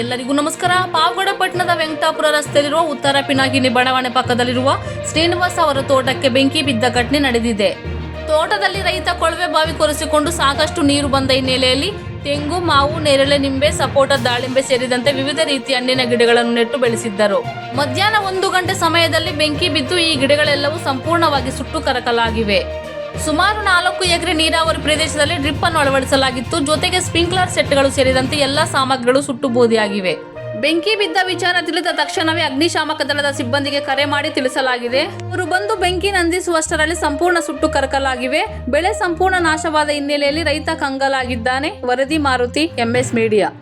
ಎಲ್ಲರಿಗೂ ನಮಸ್ಕಾರ. ಪಾವಗಡ ಪಟ್ಟಣದ ವೆಂಕಟಾಪುರ ರಸ್ತೆಯಲ್ಲಿರುವ ಉತ್ತರ ಪಿನಾಕಿನಿ ಬಡಾವಣೆ ಪಕ್ಕದಲ್ಲಿರುವ ಶ್ರೀನಿವಾಸ ಅವರ ತೋಟಕ್ಕೆ ಬೆಂಕಿ ಬಿದ್ದ ಘಟನೆ ನಡೆದಿದೆ. ತೋಟದಲ್ಲಿ ರೈತ ಕೊಳವೆ ಬಾವಿ ಕೊರೆಸಿಕೊಂಡು ಸಾಕಷ್ಟು ನೀರು ಬಂದ ಹಿನ್ನೆಲೆಯಲ್ಲಿ ತೆಂಗು, ಮಾವು, ನೇರಳೆ, ನಿಂಬೆ, ಸಪೋಟ, ದಾಳಿಂಬೆ ಸೇರಿದಂತೆ ವಿವಿಧ ರೀತಿಯ ಹಣ್ಣಿನ ಗಿಡಗಳನ್ನು ನೆಟ್ಟು ಬೆಳೆಸಿದ್ದರು. ಮಧ್ಯಾಹ್ನ ಒಂದು ಗಂಟೆ ಸಮಯದಲ್ಲಿ ಬೆಂಕಿ ಬಿದ್ದು ಈ ಗಿಡಗಳೆಲ್ಲವೂ ಸಂಪೂರ್ಣವಾಗಿ ಸುಟ್ಟು ಕರಕಲಾಗಿವೆ. ಸುಮಾರು ನಾಲ್ಕು ಎಕರೆ ನೀರಾವರಿ ಪ್ರದೇಶದಲ್ಲಿ ಡ್ರಿಪ್ ಅನ್ನು ಅಳವಡಿಸಲಾಗಿತ್ತು. ಜೊತೆಗೆ ಸ್ಪ್ರಿಂಕ್ಲರ್ ಸೆಟ್ಗಳು ಸೇರಿದಂತೆ ಎಲ್ಲ ಸಾಮಗ್ರಿಗಳು ಸುಟ್ಟು ಬೂದಿಯಾಗಿವೆ. ಬೆಂಕಿ ಬಿದ್ದ ವಿಚಾರ ತಿಳಿದ ತಕ್ಷಣವೇ ಅಗ್ನಿಶಾಮಕ ದಳದ ಸಿಬ್ಬಂದಿಗೆ ಕರೆ ಮಾಡಿ ತಿಳಿಸಲಾಗಿದೆ. ಅವರು ಬಂದು ಬೆಂಕಿ ನಂದಿಸುವಷ್ಟರಲ್ಲಿ ಸಂಪೂರ್ಣ ಸುಟ್ಟು ಕರಕಲಾಗಿವೆ. ಬೆಳೆ ಸಂಪೂರ್ಣ ನಾಶವಾದ ಹಿನ್ನೆಲೆಯಲ್ಲಿ ರೈತ ಕಂಗಲಾಗಿದ್ದಾನೆ. ವರದಿ Maruti MS media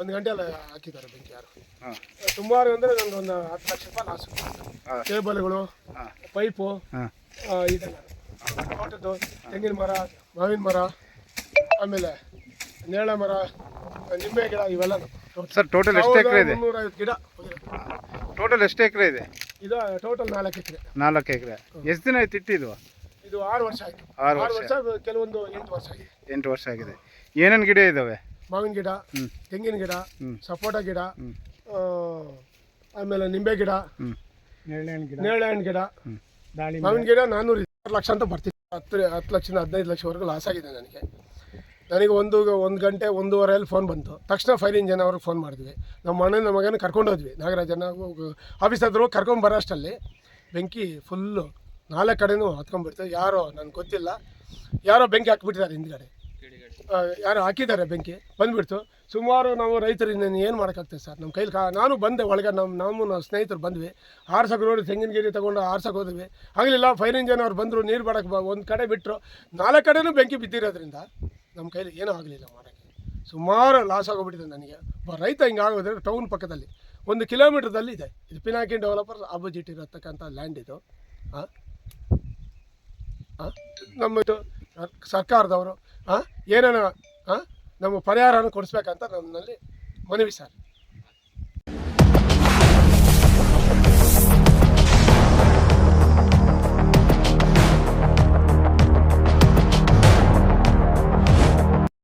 ಒಂದು ಗಂಟೆ ಅಲ್ಲ ಹಾಕಿದ್ದಾರೆ ಬೆಂಕಿ ಯಾರು? ಹಾಂ. ಸುಮಾರು ಅಂದರೆ ನಂದು ಒಂದು ಹತ್ತು ಲಕ್ಷ ರೂಪಾಯಿ ಲಾಸು ಹಾಂ. ಪೈಪು ಇದೆಲ್ಲ. ತೋಟದ್ದು ತೆಂಗಿನ ಮರ ಮಾವಿನ ಮರ ಆಮೇಲೆ ನೇರಳೆ ಮರ ನಿಂಬೆ ಗಿಡ ಇವೆಲ್ಲ. ಸರ್ ಟೋಟಲ್ ಎಷ್ಟು ಎಕರೆ ಇದೆ? ಮುನ್ನೂರೈವತ್ತು ಗಿಡ. ಟೋಟಲ್ ಎಷ್ಟು ಎಕರೆ ಇದೆ? ಇದು ಟೋಟಲ್ ನಾಲ್ಕು ಎಕರೆ. ನಾಲ್ಕು ಎಕರೆ. ಎಷ್ಟು ದಿನ ಆಯ್ತು ಇಟ್ಟಿದ್ದು? ಇದು ಆರು ವರ್ಷ ಆಯಿತು. ಆರು ಆರು ವರ್ಷ. ವರ್ಷ ಕೆಲವೊಂದು ಎಂಟು ವರ್ಷ ಆಗಿದೆ. ಎಂಟು ವರ್ಷ ಆಗಿದೆ. ಏನೇನು ಗಿಡ ಇದ್ದಾವೆ ಮಾವಿನ ಗಿಡ ಹ್ಞೂ ತೆಂಗಿನ ಗಿಡ. ಸಪೋಟ ಗಿಡ ಆ, ಆಮೇಲೆ ನಿಂಬೆ ಗಿಡ ಹ್ಞೂ ನೇರಳೆ ಹಣ್ಣು ಗಿಡ. ಹ್ಞೂ ಮಾವಿನ ಗಿಡ ನಾನ್ನೂರು ಲಕ್ಷ ಅಂತ ಬರ್ತೀನಿ ಹತ್ತು ಹತ್ತು ಲಕ್ಷದಿಂದ ಹದಿನೈದು ಲಕ್ಷವರೆಗೂ ಲಾಸ್ ಆಗಿದೆ ನನಗೆ. ನನಗೆ ಒಂದು ಒಂದು ಗಂಟೆ ಒಂದೂವರೆಯಲ್ಲಿ ಫೋನ್ ಬಂತು. ತಕ್ಷಣ ಫೈರ್ ಇಂಜನ್ ಅವ್ರಿಗೆ ಫೋನ್ ಮಾಡಿದ್ವಿ. ನಮ್ಮ ಅಣ್ಣನ ಮಗನ ಕರ್ಕೊಂಡು ಹೋದ್ವಿ. ನಾಗರಾಜನ ಆಫೀಸ್ ಹತ್ರ ಹೋಗಿ ಕರ್ಕೊಂಡು ಬರೋ ಅಷ್ಟಲ್ಲಿ ಬೆಂಕಿ ಫುಲ್ಲು ನಾಲ್ಕು ಕಡೆನೂ ಹತ್ಕೊಂಡ್ಬಿಡ್ತು. ಯಾರೋ ನನಗೆ ಗೊತ್ತಿಲ್ಲ. ಯಾರೋ ಬೆಂಕಿ ಹಾಕಿಬಿಟ್ಟಿದ್ದಾರೆ ಹಿಂದ್ಗಡೆ. ಯಾರು ಹಾಕಿದ್ದಾರೆ ಬೆಂಕಿ. ಬಂದ್ಬಿಡ್ತು. ಸುಮಾರು ನಾವು ರೈತರು ಇನ್ನೇನು ಏನು ಮಾಡೋಕ್ಕಾಗ್ತದೆ ಸರ್? ನಮ್ಮ ಕೈಲಿ ಕಾ ನಾನು ಬಂದೆ ಒಳಗೆ. ನಮ್ಮ ನಾವು ನಮ್ಮ ಸ್ನೇಹಿತರು ಬಂದ್ವಿ. ಆರ್ಸಕ್ಕೆ ನೋಡಿ ತೆಂಗಿನ ಗಿರಿ ತೊಗೊಂಡು ಆರ್ಸಕ್ಕೆ ಹೋದ್ವಿ. ಆಗಲಿಲ್ಲ ಫೈರ್ ಇಂಜನ್ ಅವ್ರು ಬಂದರು, ನೀರು ಬಾಡಕ್ಕೆ ಒಂದು ಕಡೆ ಬಿಟ್ಟರು ನಾಲ್ಕು ಕಡೆನೂ ಬೆಂಕಿ ಬಿದ್ದಿರೋದ್ರಿಂದ ನಮ್ಮ ಕೈಲಿ ಏನೂ ಆಗಲಿಲ್ಲ ಮಾಡೋಕ್ಕೆ. ಸುಮಾರು ಲಾಸ್ ಆಗೋಗ್ಬಿಟ್ಟಿದೆ ನನಗೆ. ಒಬ್ಬ ರೈತ ಹಿಂಗೆ ಆಗೋದ್ರೆ ಟೌನ್ ಪಕ್ಕದಲ್ಲಿ. ಒಂದು ಕಿಲೋಮೀಟ್ರದಲ್ಲಿ ಇದೆ. ಇದು ಪಿನಾಕಿನ್ ಡೆವಲಪರ್ ಆಪೋಸಿಟ್ ಇರತಕ್ಕಂಥ ಲ್ಯಾಂಡ್ ಇದು. ಹಾಂ ನಮ್ಮ ಇದು ಸರ್ಕಾರದವರು ಹಾಂ ಏನೇನೋ ಹಾಂ ನಮ್ಮ ಪರಿಹಾರನ ಕೊಡಿಸ್ಬೇಕಂತ ನಮ್ಮಲ್ಲಿ ಮನವಿ ಸರ್.